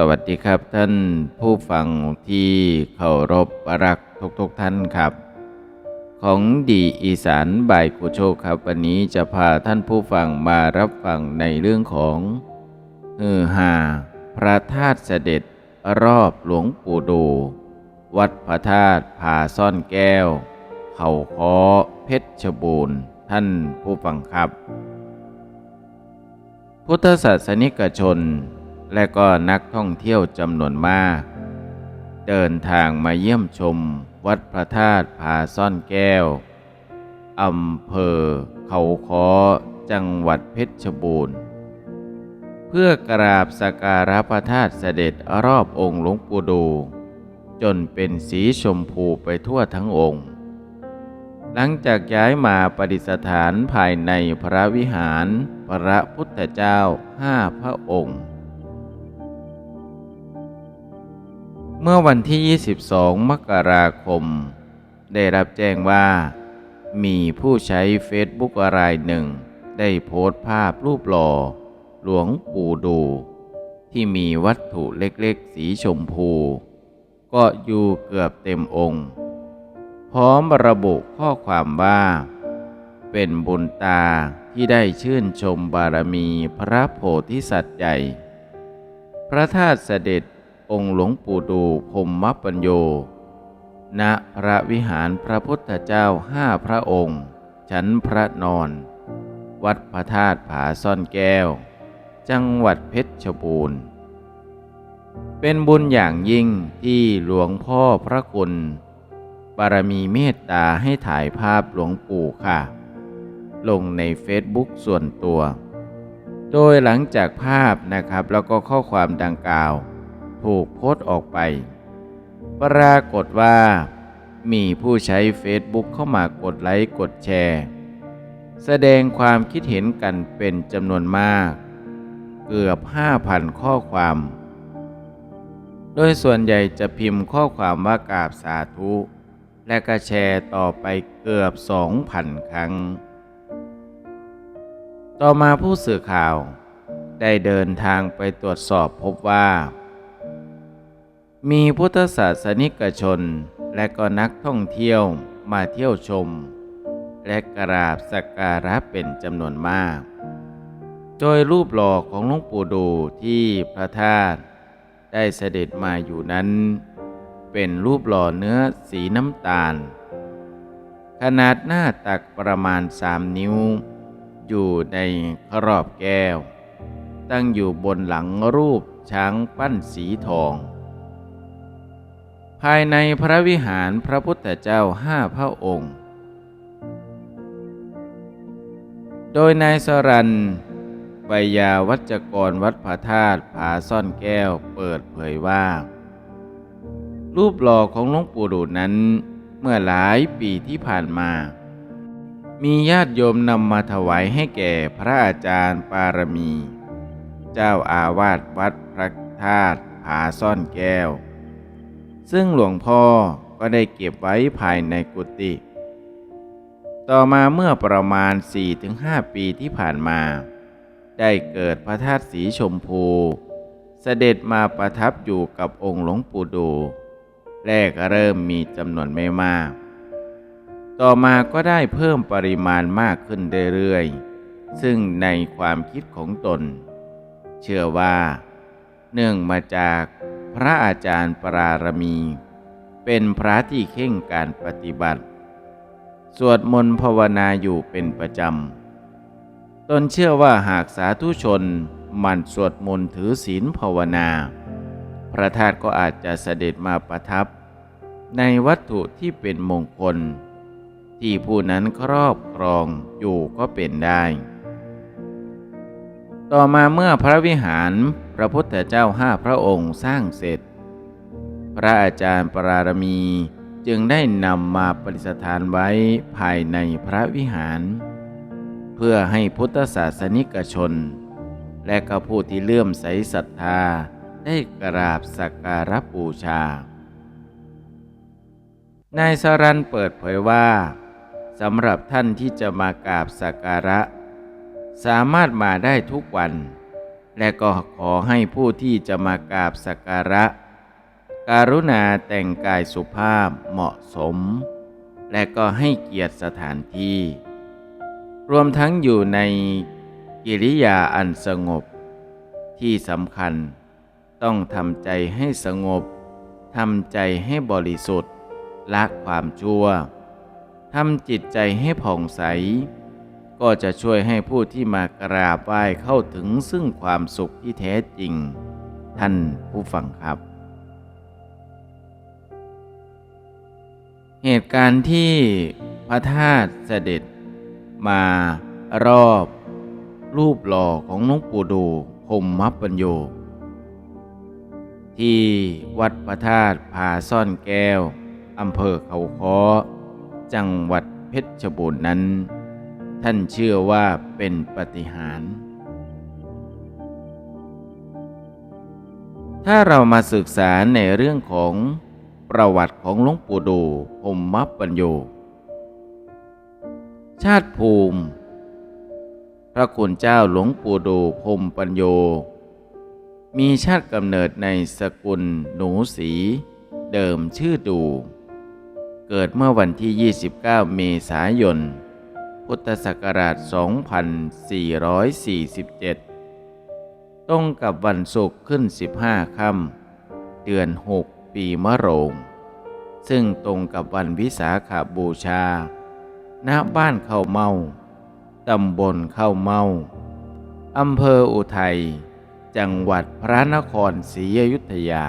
สวัสดีครับท่านผู้ฟังที่เคารพรักทุกๆทท่านครับ ของดีอีสานบายกุโชครับ วันนี้จะพาท่านผู้ฟังมารับฟังในเรื่องของเฮือหาพระธาตุเสด็จรอบหลวงปู่ดู วัดพระธาตุผาซ่อนแก้ว เขาคอเพชรบูรณ์ท่านผู้ฟังครับ พุทธศาสนิกชน และก็นักท่องเที่ยวจำนวนมาก เดินทางมาเยี่ยมชมวัดพระธาตุผาซ่อนแก้วอำเภอเขาค้อจังหวัดเพชรบูรณ์ เพื่อกราบสักการะพระธาตุเสด็จรอบองค์หลวงปู่ดู จนเป็นสีชมพูไปทั่วทั้งองค์ หลังจากย้ายมาปฏิสถานภายในพระวิหารพระพุทธเจ้าห้าพระองค์ เมื่อวันที่ 22 มกราคม ได้รับแจ้งว่า มีผู้ใช้เฟซบุ๊กรายหนึ่ง ได้โพสต์ภาพรูปหล่อ หลวงปู่ดู ที่มีวัตถุเล็กๆ สีชมพูก็อยู่เกือบเต็มองค์ พร้อมระบุข้อความว่า เป็นบุญตาที่ได้ชื่นชมบารมีพระโพธิสัตว์ใหญ่ พระธาตุเสด็จ องค์หลวงปู่ดูพมมปัญโย ณ พระวิหารพระพุทธเจ้าห้าพระองค์ ชั้นพระนอน วัดพระธาตุผาซ่อนแก้ว จังหวัดเพชรบูรณ์ เป็นบุญอย่างยิ่งที่หลวงพ่อพระคุณ บารมีเมตตาให้ถ่ายภาพหลวงปู่ค่ะ ลงในเฟซบุ๊กส่วนตัว โดยหลังจากภาพนะครับแล้วก็ข้อความดังกล่าว ถูกโพสต์ออกไป ปรากฏว่า มีผู้ใช้เฟซบุ๊กเข้ามากดไลค์กดแชร์ แสดงความคิดเห็นกันเป็นจำนวนมาก เกือบ 5,000 ข้อความ โดยส่วนใหญ่จะพิมพ์ข้อความว่ากราบสาธุ และก็แชร์ต่อไปเกือบ 2,000 ครั้ง ต่อมาผู้สื่อข่าวได้เดินทางไปตรวจสอบพบว่า มีพุทธศาสนิกชนและก็นักท่องเที่ยวมาเที่ยวชม และกราบสักการะเป็นจำนวนมาก โดยรูปหล่อของหลวงปู่ดูที่พระธาตุได้เสด็จมาอยู่นั้น เป็นรูปหล่อเนื้อสีน้ำตาล ขนาดหน้าตักประมาณสามนิ้ว อยู่ในครอบแก้ว ตั้งอยู่บนหลังรูปช้างปั้นสีทอง ภายในพระวิหารพระพุทธเจ้าห้าพระองค์ โดยนายสรันปยาวัจกรวัดพระธาตุผาซ่อนแก้วเปิดเผยว่า รูปหล่อของหลวงปู่ดูนั้น เมื่อหลายปีที่ผ่านมา มีญาติโยมนำมาถวายให้แก่พระอาจารย์ปารมี เจ้าอาวาสวัดพระธาตุผาซ่อนแก้ว ซึ่งหลวงพ่อก็ได้เก็บไว้ภายในกุฏิต่อมาเมื่อประมาณ 4-5 ปีที่ผ่านมา ได้เกิดพระธาตุสีชมพู เสด็จมาประทับอยู่กับองค์หลวงปู่ดู แรกเริ่มมีจำนวนไม่มาก ต่อมาก็ได้เพิ่มปริมาณมากขึ้นเรื่อยๆ ซึ่งในความคิดของตน เชื่อว่า เนื่องมาจาก พระอาจารย์ปรารมี เป็นพระที่เข่งการปฏิบัติ สวดมนต์ภาวนาอยู่เป็นประจำ ตนเชื่อว่าหากสาธุชนมันสวดมนต์ถือศีลภาวนา พระธาตุก็อาจจะเสด็จมาประทับ ในวัตถุที่เป็นมงคล ที่ผู้นั้นครอบครองอยู่ก็เป็นได้ ต่อมาเมื่อพระวิหารพระพุทธเจ้าห้าพระองค์สร้างเสร็จ พระอาจารย์ปรารมีจึงได้นำมาปฏิสถานไว้ภายในพระวิหาร เพื่อให้พุทธศาสนิกชน และก็ผู้ที่เลื่อมใสศรัทธาได้กราบสักการะบูชา นายสรันเปิดเผยว่าสำหรับท่านที่จะมากราบสักการะ สามารถมาได้ทุกวัน และก็ขอให้ผู้ที่จะมากราบสักการะ การุณาแต่งกายสุภาพเหมาะสม และก็ให้เกียรติสถานที่ รวมทั้งอยู่ในกิริยาอันสงบ ที่สำคัญต้องทำใจให้สงบทำใจให้บริสุทธิ์ละความชั่วทำจิตใจให้ผ่องใส ก็จะช่วยให้ผู้ที่มากราบไหว้เข้าถึงซึ่งความสุขที่แท้จริง ท่านผู้ฟังครับ เหตุการณ์ที่พระธาตุเสด็จมารอบ รูปหล่อของหลวงปู่ดูพมมัปปัญโย ที่วัดพระธาตุผาซ่อนแก้วอำเภอเขาค้อ จังหวัดเพชรบูรณ์นั้น ท่านเชื่อว่าเป็นปฏิหาร ถ้าเรามาศึกษาในเรื่องของประวัติของหลวงปู่ดูพมมัปปัญโย ชาติภูมิ พระคุณเจ้าหลวงปู่ดูพมปัญโย มีชาติกำเนิดในสกุลหนูสี เดิมชื่อดู เกิดเมื่อวันที่ 29 เมษายน พุทธศักราช 2447 ตรงกับวันศุกร์ขึ้น 15 ค่ำเดือน 6 ปีมะโรง ซึ่งตรงกับวันวิสาขาบูชา ณ บ้านเข้าเมา ตำบลเข้าเมา อำเภออุทัย จังหวัดพระนครศรีอยุธยา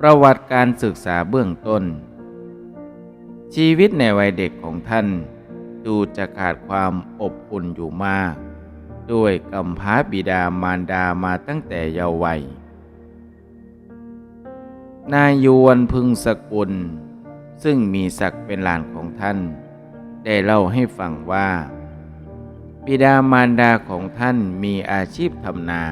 ประวัติการศึกษาเบื้องต้น ชีวิตในวัยเด็กของท่าน ดูจะขาดความอบอุ่นอยู่มาก ด้วยกำพร้าบิดามารดามาตั้งแต่เยาว์วัย นายยวนพึงสกุล ซึ่งมีศักดิ์เป็นหลานของท่าน ได้เล่าให้ฟังว่า บิดามารดาของท่านมีอาชีพทำนา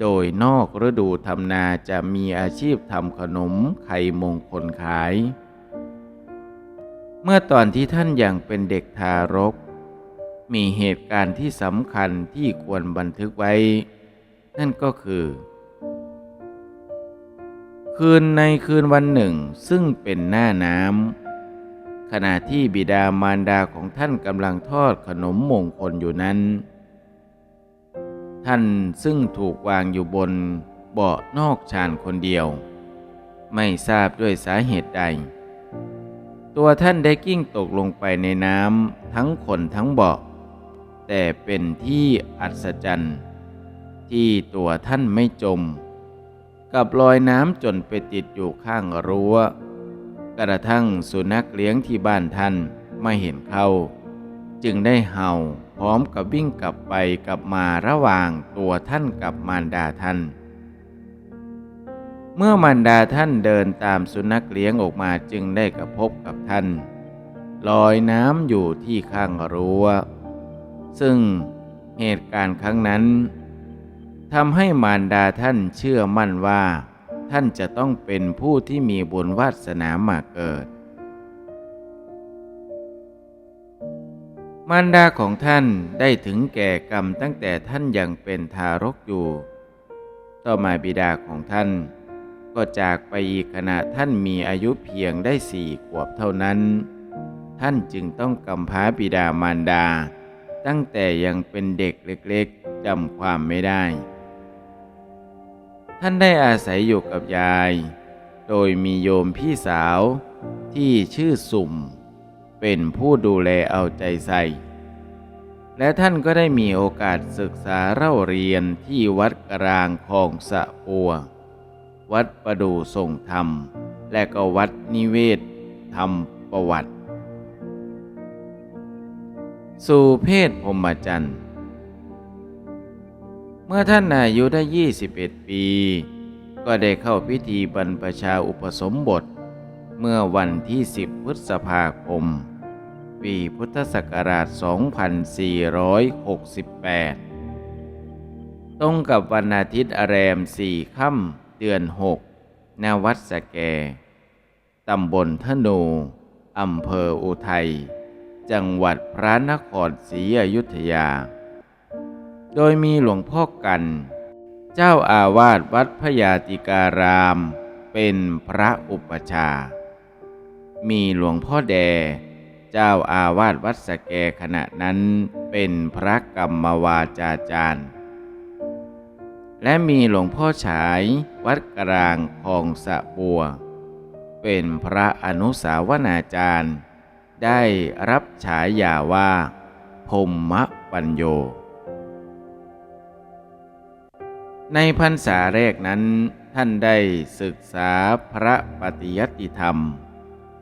โดยนอกฤดูทำนาจะมีอาชีพทำขนมไข่มงคลขาย เมื่อตอนที่ท่านยังเป็นเด็กทารก มีเหตุการณ์ที่สำคัญที่ควรบันทึกไว้ นั่นก็คือ คืนในคืนวันหนึ่งซึ่งเป็นหน้าน้ำขณะที่บิดามารดาของท่านกำลังทอดขนมมงคลอยู่นั้น ท่านซึ่งถูกวางอยู่บนเบาะนอกชานคนเดียว ไม่ทราบด้วยสาเหตุใด ตัวท่านได้กิ้งตกลงไปในน้ำทั้งคนทั้งเบาะแต่เป็นที่อัศจรรย์ที่ตัวท่านไม่จม กับลอยน้ำจนไปติดอยู่ข้างรั้ว กระทั่งสุนัขเลี้ยงที่บ้านท่านไม่เห็นเข้า จึงได้เห่าพร้อมกับวิ่งกลับไปกลับมาระหว่างตัวท่านกับมารดาท่าน เมื่อมารดาท่านเดินตามสุนัขเลี้ยงออกมาจึงได้กระพบกับท่าน ลอยน้ำอยู่ที่ข้างรั้ว ซึ่งเหตุการณ์ครั้งนั้นทำให้มารดาท่านเชื่อมั่นว่า ท่านจะต้องเป็นผู้ที่มีบุญวาสนามาเกิด มารดาของท่านได้ถึงแก่กรรมตั้งแต่ท่านยังเป็นทารกอยู่ ต่อมาบิดาของท่าน ก็จากไปอีกขณะท่านมีอายุเพียงได้สี่ขวบเท่านั้น ท่านจึงต้องกำพร้าบิดามารดา ตั้งแต่ยังเป็นเด็กเล็กๆจำความไม่ได้ ท่านได้อาศัยอยู่กับยาย โดยมีโยมพี่สาว ที่ชื่อสุ่ม เป็นผู้ดูแลเอาใจใส่ และท่านก็ได้มีโอกาสศึกษาเล่าเรียนที่วัดกลางคลองสะปัว วัดประดูทรงธรรม และก็วัดนิเวศธรรมประวัติ สู่เพศพรหมจรรย์ เมื่อท่านอายุได้ 21 ปี ก็ได้เข้าพิธีบรรพชาอุปสมบท เมื่อวันที่ 10 พฤษภาคม ปีพุทธศักราช 2468 ตรงกับวันอาทิตย์อแรมสี่ค่ำ เดือน6ณวัดสแก ตำบลทนู อำเภออุทัย จังหวัดพระนครศรีอยุธยา โดยมีหลวงพ่อกัน เจ้าอาวาสวัดพยาติการาม เป็นพระอุปชา มีหลวงพ่อแด เจ้าอาวาสวัดสแกขณะนั้นเป็นพระกรรมวาจาจารย์ และมีหลวงพ่อฉายวัดกลางคลองสะบัว เป็นพระอนุสาวนาจารย์ ได้รับฉายาว่าพมมะปัญโย ในพรรษาแรกนั้นท่านได้ศึกษาพระปฏิยัติธรรม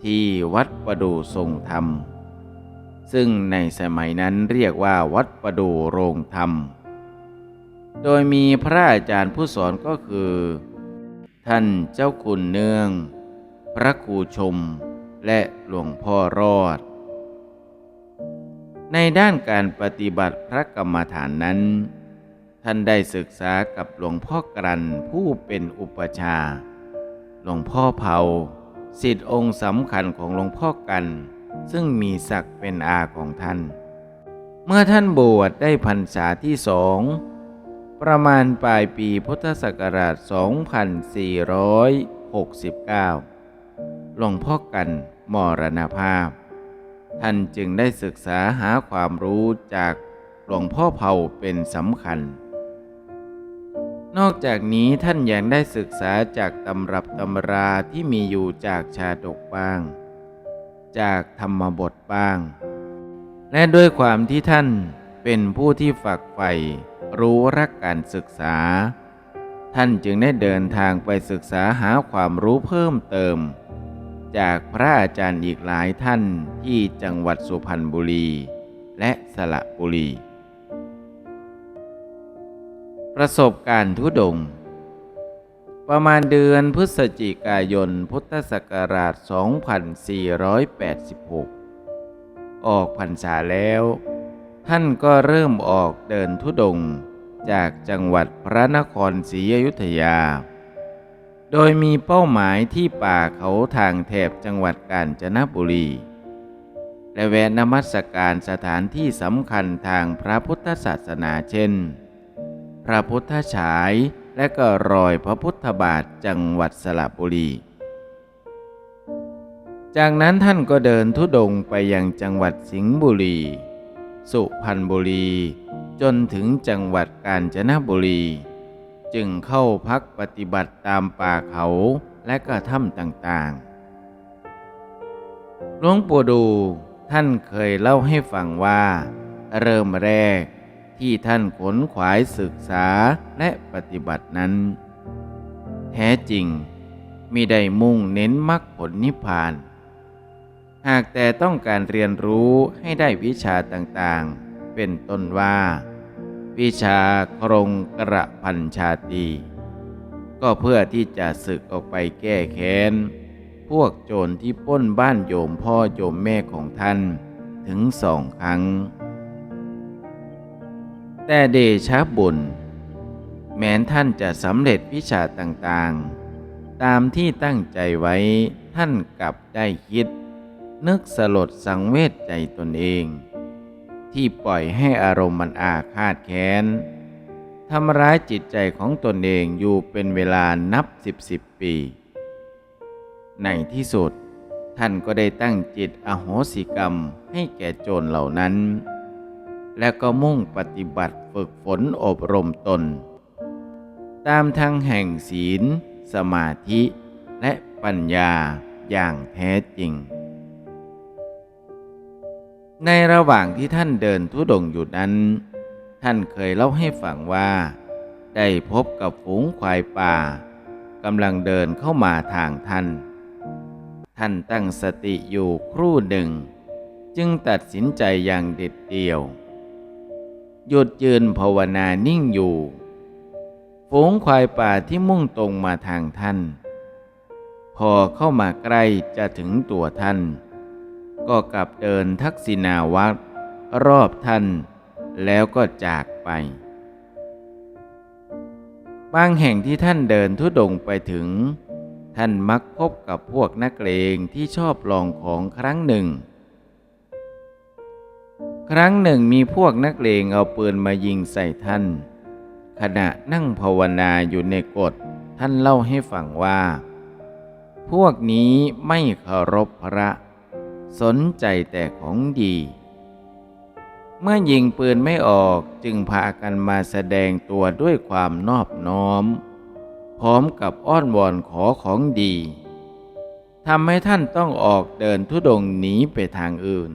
ที่วัดประดูทรงธรรม ซึ่งในสมัยนั้นเรียกว่าวัดประดูโรงธรรม โดยมีพระอาจารย์ผู้สอนก็คือ ท่านเจ้าคุณเนือง พระครูชม และหลวงพ่อรอด ในด้านการปฏิบัติพระกรรมฐานนั้น ท่านได้ศึกษากับหลวงพ่อกรันผู้เป็นอุปชา หลวงพ่อเผาสิทธิองค์สำคัญของหลวงพ่อกัน ซึ่งมีศักดิ์เป็นอาของท่าน เมื่อท่านบวชได้พรรษาที่สอง ประมาณปลายปีพุทธศักราช 2469 หลวงพ่อกันมรณภาพ ท่านจึงได้ศึกษาหาความรู้จากหลวงพ่อเผาเป็นสำคัญ นอกจากนี้ท่านยังได้ศึกษาจากตำรับตำราที่มีอยู่จากชาดกบ้าง จากธรรมบทบ้าง และด้วยความที่ท่านเป็นผู้ที่ฝักใฝ่ รู้รักการศึกษา ท่านจึงได้เดินทางไปศึกษาหาความรู้เพิ่มเติม จากพระอาจารย์อีกหลายท่านที่จังหวัดสุพรรณบุรี และสระบุรี ประสบการณ์ทุดง ประมาณเดือนพฤศจิกายนพุทธศักราช 2486 ออกพรรษาแล้ว ท่านก็เริ่มออกเดินทุดงค์จากจังหวัดพระนครศรีอยุธยา โดยมีเป้าหมายที่ป่าเขาทางแถบจังหวัดกาญจนบุรี และแวะนมัสการสถานที่สำคัญทางพระพุทธศาสนาเช่น พระพุทธฉายและก็รอยพระพุทธบาทจังหวัดสระบุรีจากนั้นท่านก็เดินทุดงค์ไปยังจังหวัดสิงห์บุรี สุพรรณบุรี จนถึงจังหวัดกาญจนบุรี จึงเข้าพักปฏิบัติตามป่าเขาและก็ถ้ำต่างๆ หลวงปู่ดูท่านเคยเล่าให้ฟังว่า เริ่มแรกที่ท่านขนขวายศึกษาและปฏิบัตินั้น แท้จริงมิได้มุ่งเน้นมรรคผลนิพพาน หากแต่ต้องการเรียนรู้ให้ได้วิชาต่างๆ เป็นต้นว่า วิชาครงกระพันชาตรีก็เพื่อที่จะศึกออกไปแก้แค้น พวกโจรที่ป้นบ้านโยมพ่อโยมแม่ของท่านถึงสองครั้ง แต่เดชะบุญ แม้นท่านจะสำเร็จวิชาต่างๆ ตามที่ตั้งใจไว้ท่านกลับได้คิด นึกสลดสังเวชใจตนเอง ที่ปล่อยให้อารมณ์มันอาฆาตแค้นทำร้ายจิตใจของตนเองอยู่เป็นเวลานับสิบสิบปี ในที่สุดท่านก็ได้ตั้งจิตอโหสิกรรมให้แก่โจรเหล่านั้น และก็มุ่งปฏิบัติฝึกฝนอบรมตน ตามทางแห่งศีล สมาธิและปัญญาอย่างแท้จริง ในระหว่างที่ท่านเดินทุดงอยู่นั้น ท่านเคยเล่าให้ฟังว่า ได้พบกับฝูงควายป่ากำลังเดินเข้ามาทางท่าน ท่านตั้งสติอยู่ครู่หนึ่ง จึงตัดสินใจอย่างเด็ดเดี่ยว หยุดยืนภาวนานิ่งอยู่ ฝูงควายป่าที่มุ่งตรงมาทางท่าน พอเข้ามาใกล้จะถึงตัวท่าน ก็กลับเดินทักษิณาวัตรรอบท่าน แล้วก็จากไป บางแห่งที่ท่านเดินทุดงค์ไปถึง ท่านมักพบกับพวกนักเลงที่ชอบลองของครั้งหนึ่ง ครั้งหนึ่งมีพวกนักเลงเอาปืนมายิงใส่ท่าน ขณะนั่งภาวนาอยู่ในกฎท่านเล่าให้ฟังว่า พวกนี้ไม่เคารพพระ สนใจแต่ของดี เมื่อยิงปืนไม่ออกจึงพากันมาแสดงตัวด้วยความนอบน้อม พร้อมกับอ้อนวอนขอของดีทำให้ท่านต้องออกเดินทุดงค์หนีไปทางอื่น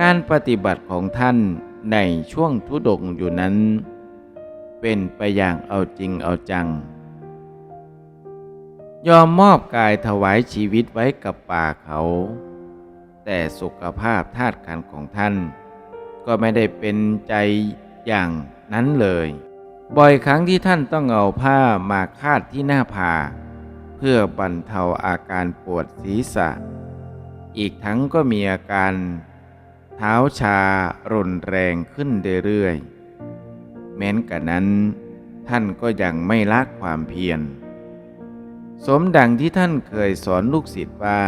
การปฏิบัติของท่านในช่วงทุดงค์อยู่นั้น เป็นไปอย่างเอาจริงเอาจัง ยอมมอบกายถวายชีวิตไว้กับป่าเขา แต่สุขภาพธาตุขันของท่าน ก็ไม่ได้เป็นใจอย่างนั้นเลย บ่อยครั้งที่ท่านต้องเอาผ้ามาคาดที่หน้าผาเพื่อบรรเทาอาการปวดศีรษะ อีกทั้งก็มีอาการเท้าชารุนแรงขึ้นเรื่อยๆแม้นกะนั้น ท่านก็ยังไม่ละความเพียร สมดังที่ท่านเคยสอนลูกศิษย์ว่า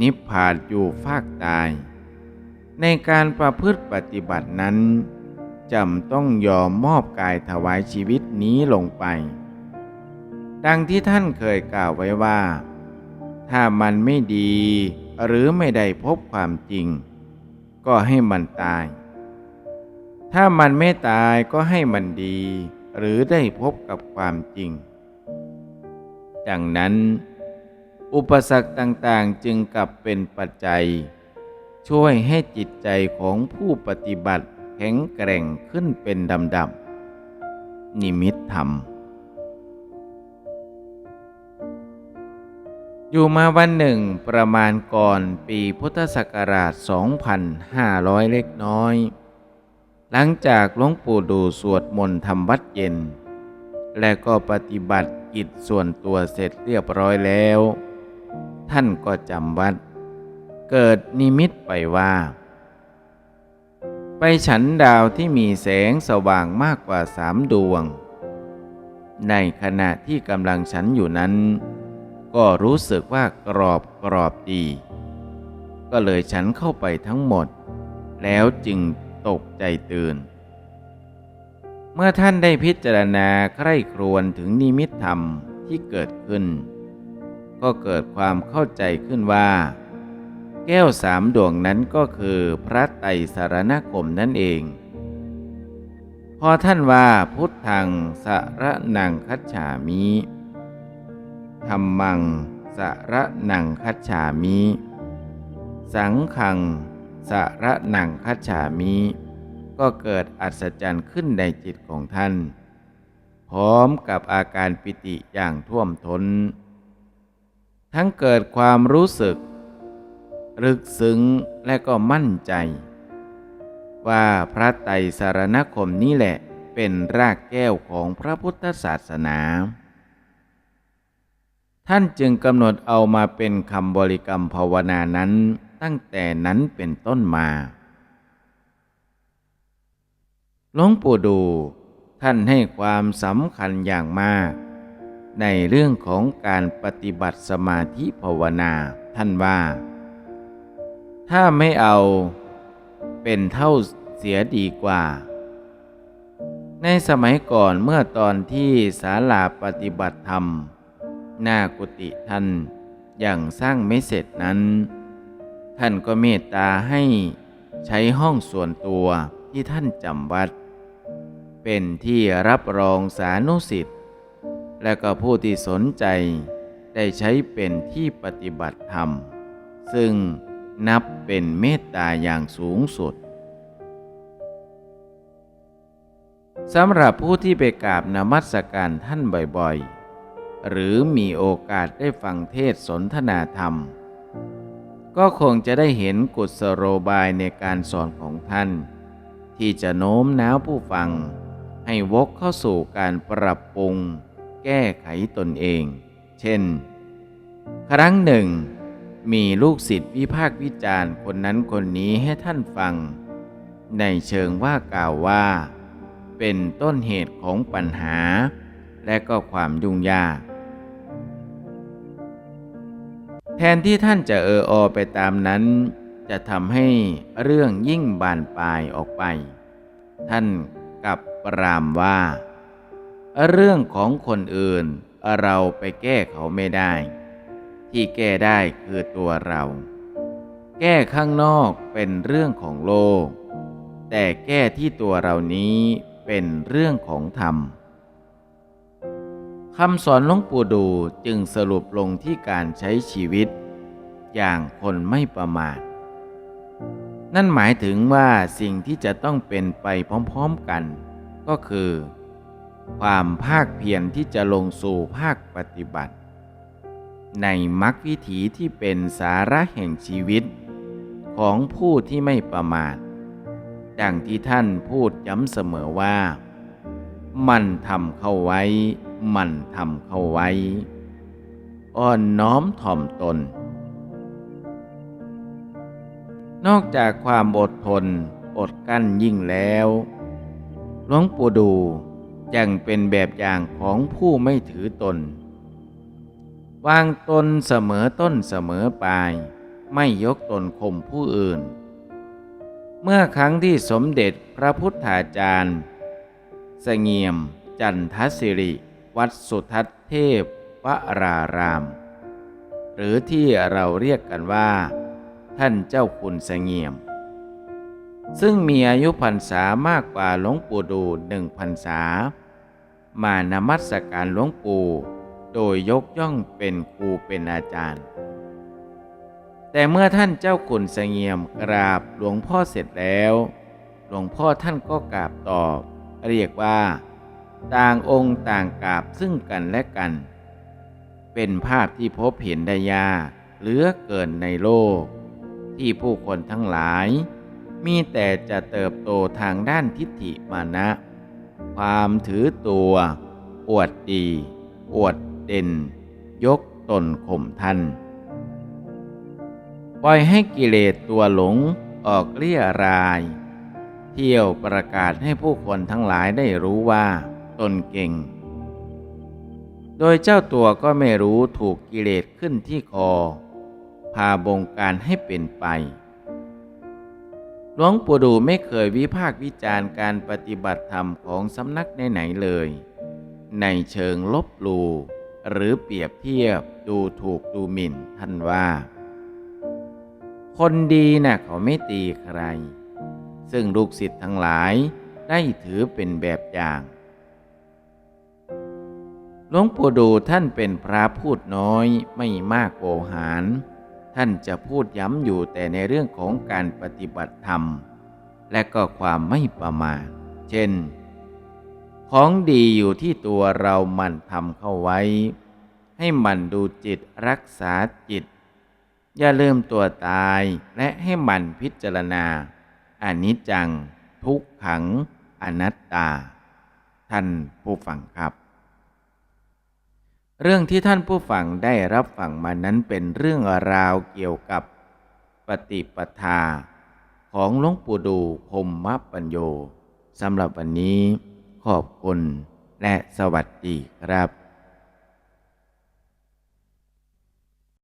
นิพพานอยู่ฟากตายในการประพฤติปฏิบัตินั้นจำต้องยอมมอบกายถวายชีวิตนี้ลงไป ดังที่ท่านเคยกล่าวไว้ว่า ถ้ามันไม่ดีหรือไม่ได้พบความจริง ก็ให้มันตาย ถ้ามันไม่ตายก็ให้มันดี หรือได้พบกับความจริง ดังนั้น อุปสรรคต่างๆจึงกลับเป็นปัจจัย ช่วยให้จิตใจของผู้ปฏิบัติแข็งแกร่งขึ้นเป็นดำดำนิมิตธรรม อยู่มาวันหนึ่งประมาณก่อนปีพุทธศักราช 2500 เล็กน้อย หลังจากหลวงปู่ดูสวดมนต์ทำวัดเย็น และก็ปฏิบัติ กิจส่วนตัวเสร็จเรียบร้อยแล้ว ท่านก็จำวัด เกิดนิมิตไปว่า ไปฉันดาวที่มีแสงสว่างมากกว่าสามดวง ในขณะที่กำลังฉันอยู่นั้น ก็รู้สึกว่ากรอบกรอบดี ก็เลยฉันเข้าไปทั้งหมด แล้วจึงตกใจตื่น เมื่อท่านได้พิจารณาใคร่ครวญถึงนิมิตธรรมที่เกิดขึ้น ก็เกิดความเข้าใจขึ้นว่า แก้วสามดวงนั้นก็คือพระไตรสารณคมนั่นเอง พอท่านว่าพุทธังสระนังคัจฉามิธรรมังสระนังคัจฉามิ สังขังสระนังคัจฉามิ ก็เกิดอัศจรรย์ขึ้นในจิตของท่าน พร้อมกับอาการปิติอย่างท่วมทน้น ทั้งเกิดความรู้สึก รึกซึ้งและก็มั่นใจ ว่าพระไตรสารณคมนี้แหละเป็นรากแก้วของพระพุทธศาสนา ท่านจึงกำหนดเอามาเป็นคำบริกรรมภาวนานั้นตั้งแต่นั้นเป็นต้นมา หลวงปู่ดูท่านให้ความสำคัญอย่างมาก ในเรื่องของการปฏิบัติสมาธิภาวนาท่านว่า ถ้าไม่เอาเป็นเท่าเสียดีกว่า ในสมัยก่อนเมื่อตอนที่ศาลาปฏิบัติธรรม หน้ากุฏิท่านอย่างสร้างไม่เสร็จนั้น ท่านก็เมตตาให้ใช้ห้องส่วนตัวที่ท่านจำวัด เป็นที่รับรองสานุสิทธิ์และก็ผู้ที่สนใจได้ใช้เป็นที่ปฏิบัติธรรม ซึ่งนับเป็นเมตตาอย่างสูงสุดสำหรับผู้ที่ไปกราบนมัสการท่านบ่อยๆ หรือมีโอกาสได้ฟังเทศสนทนาธรรม ก็คงจะได้เห็นกุศโลบายในการสอนของท่าน ที่จะโน้มน้าวผู้ฟัง ให้วกเข้าสู่การปรับปรุง แก้ไขตนเอง เช่น ครั้งหนึ่ง มีลูกศิษย์วิพากษ์วิจารณ์คนนั้นคนนี้ให้ท่านฟัง ในเชิงว่ากล่าวว่า เป็นต้นเหตุของปัญหา และก็ความยุ่งยาก แทนที่ท่านจะเอออไปตามนั้น จะทำให้เรื่องยิ่งบานปลายออกไป ท่านกลับ ปรามว่า เรื่องของคนอื่นเราไปแก้เขาไม่ได้ ที่แก้ได้คือตัวเรา แก้ข้างนอกเป็นเรื่องของโลก แต่แก้ที่ตัวเรานี้เป็นเรื่องของธรรมคำสอนหลวงปู่ดูจึงสรุปลงที่การใช้ชีวิต อย่างคนไม่ประมาท นั่นหมายถึงว่าสิ่งที่จะต้องเป็นไปพร้อมๆกัน ก็คือ ความภาคเพียรที่จะลงสู่ภาคปฏิบัติ ในมรรควิถีที่เป็นสาระแห่งชีวิต ของผู้ที่ไม่ประมาทดังที่ท่านพูดย้ำเสมอว่า มันทำเข้าไว้ มันทำเข้าไว้ อ่อนน้อมถ่อมตน นอกจากความอดทนอดกั้นยิ่งแล้ว หลวงปู่ดูยังเป็นแบบอย่างของผู้ไม่ถือตน วางตนเสมอต้นเสมอปลาย ไม่ยกตนข่มผู้อื่น เมื่อครั้งที่สมเด็จพระพุทธาจารย์เสงี่ยมจันทศิริ วัดสุทัศเทพวราราม หรือที่เราเรียกกันว่า ท่านเจ้าคุณเสงี่ยม ซึ่งมีอายุพรรษามากกว่าหลวงปู่ดูหนึ่งพรรษา มานมัสการหลวงปู่โดยยกย่องเป็นครูเป็นอาจารย์ แต่เมื่อท่านเจ้าคุณเสงี่ยมกราบหลวงพ่อเสร็จแล้ว หลวงพ่อท่านก็กราบตอบ เรียกว่า ต่างองค์ต่างกราบซึ่งกันและกัน เป็นภาพที่พบเห็นได้ยากเหลือเกินในโลก ที่ผู้คนทั้งหลาย มีแต่จะเติบโตทางด้านทิฏฐิมานะ ความถือตัว อวดดี อวดเด่น ยกตนข่มท่านปล่อยให้กิเลสตัวหลงออกเลี่ยราย เที่ยวประกาศให้ผู้คนทั้งหลายได้รู้ว่าตนเก่ง โดยเจ้าตัวก็ไม่รู้ถูกกิเลสขึ้นที่คอ พาบงการให้เป็นไป หลวงปู่ดูไม่เคยวิพากษ์วิจารณ์การปฏิบัติธรรมของสำนักไหนๆเลย ในเชิงลบลู่หรือเปรียบเทียบดูถูกดูหมิ่นท่านว่า คนดีนะ่ะเขาไม่ตีใคร ซึ่งลูกศิษย์ทั้งหลายได้ถือเป็นแบบอย่างหลวงปู่ดูท่านเป็นพระพูดน้อยไม่มากโวหาร ท่านจะพูดย้ำอยู่แต่ในเรื่องของการปฏิบัติธรรม และก็ความไม่ประมาท เช่น ของดีอยู่ที่ตัวเรามันทำเข้าไว้ ให้มันดูจิตรักษาจิต อย่าลืมตัวตายและให้มันพิจารณาอนิจจัง ทุกขัง อนัตตา ท่านผู้ฟังครับ เรื่องที่ท่านผู้ฟังได้รับฟังมานั้นเป็นเรื่องราวเกี่ยวกับปฏิปทา ของหลวงปู่ดูพมมปัญโยสำหรับวันนี้ขอบคุณและสวัสดีครับ